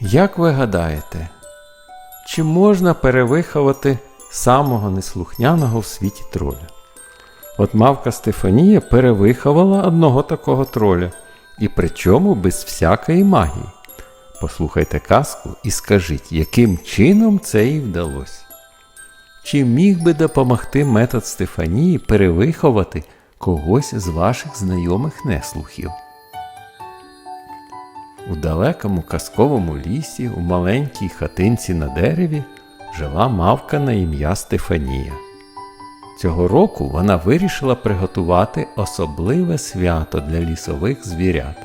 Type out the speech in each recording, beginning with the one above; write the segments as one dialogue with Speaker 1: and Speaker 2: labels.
Speaker 1: Як ви гадаєте, чи можна перевиховати самого неслухняного в світі троля? От мавка Стефанія перевиховала одного такого троля, і причому без всякої магії. Послухайте казку і скажіть, яким чином це їй вдалося? Чи міг би допомогти метод Стефанії перевиховати когось з ваших знайомих неслухів? У далекому казковому лісі, у маленькій хатинці на дереві, жила мавка на ім'я Стефанія. Цього року вона вирішила приготувати особливе свято для лісових звірят.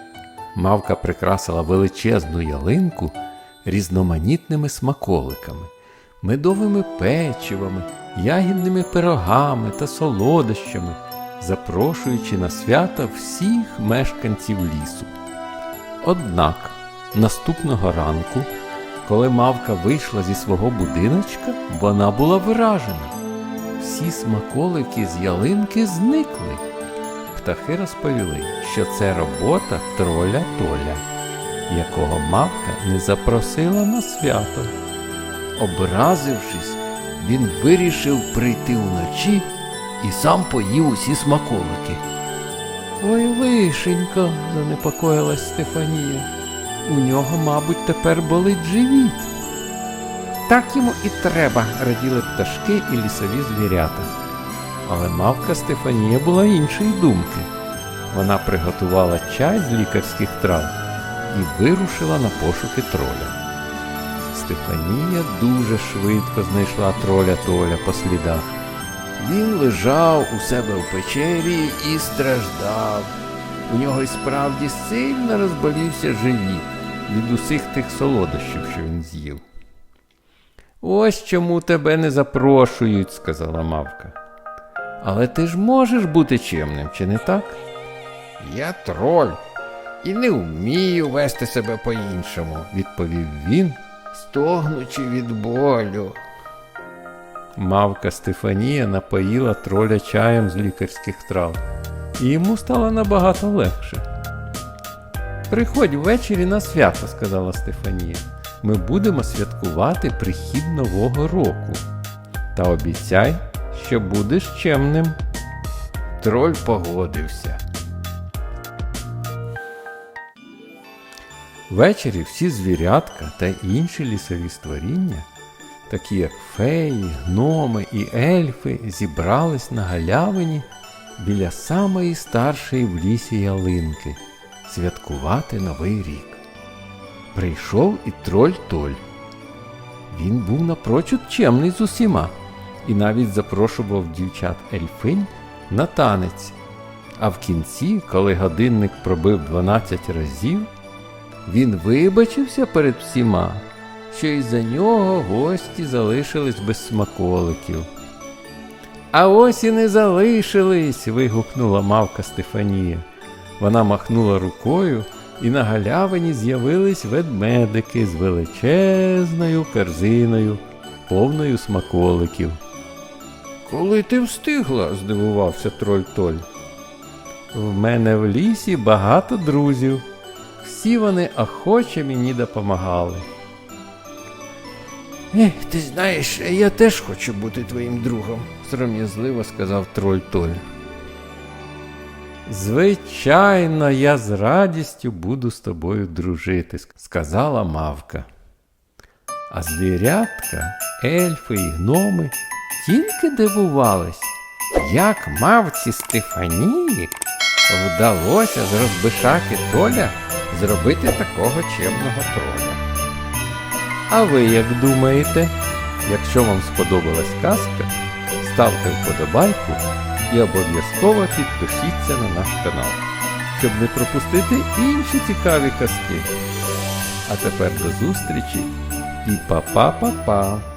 Speaker 1: Мавка прикрасила величезну ялинку різноманітними смаколиками, медовими печивами, ягідними пирогами та солодощами, запрошуючи на свято всіх мешканців лісу. Однак наступного ранку, коли мавка вийшла зі свого будиночка, вона була вражена. Всі смаколики з ялинки зникли. Птахи розповіли, що це робота троля Толя, якого мавка не запросила на свято. Образившись, він вирішив прийти вночі і сам поїв усі смаколики. Ой, лишенько, занепокоїлась Стефанія. У нього, мабуть, тепер болить живіт. Так йому і треба, раділи пташки і лісові звірята. Але мавка Стефанія була іншої думки. Вона приготувала чай з лікарських трав і вирушила на пошуки троля. Стефанія дуже швидко знайшла троля Толя по слідах. Він лежав у себе в печері і страждав. У нього й справді сильно розболівся живіт від усіх тих солодощів, що він з'їв. Ось чому тебе не запрошують, сказала мавка. Але ти ж можеш бути чемним, чи не так? Я троль і не вмію вести себе по-іншому, відповів він, стогнучи від болю. Мавка Стефанія напоїла троля чаєм з лікарських трав, і йому стало набагато легше. Приходь ввечері на свято, сказала Стефанія. Ми будемо святкувати прихід Нового року. Та обіцяй, що будеш чемним. Троль погодився. Ввечері всі звірятка та інші лісові створіння, такі як феї, гноми і ельфи, зібрались на галявині біля самої старшої в лісі ялинки святкувати Новий рік. Прийшов і троль Толь. Він був напрочуд чемний з усіма і навіть запрошував дівчат ельфинь на танець. А в кінці, коли годинник пробив 12 разів, він вибачився перед всіма, що із-за нього гості залишились без смаколиків. А ось і не залишились. вигукнула мавка Стефанія. Вона махнула рукою, і на галявині з'явились ведмедики з величезною корзиною, повною смаколиків. Коли ти встигла? здивувався троль Толь. В мене в лісі багато друзів. Всі вони охоче мені допомагали. Ех, ти знаєш, я теж хочу бути твоїм другом, сором'язливо сказав троль Толь. Звичайно, я з радістю буду з тобою дружити, сказала мавка. А звірятка, ельфи і гноми тільки дивувались, як мавці Стефанії вдалося з розбишаки Толя зробити такого чемного троля. А ви як думаєте? Якщо вам сподобалась казка, ставте вподобайку і обов'язково підпишіться на наш канал, щоб не пропустити інші цікаві казки. А тепер до зустрічі і па-па-па-па!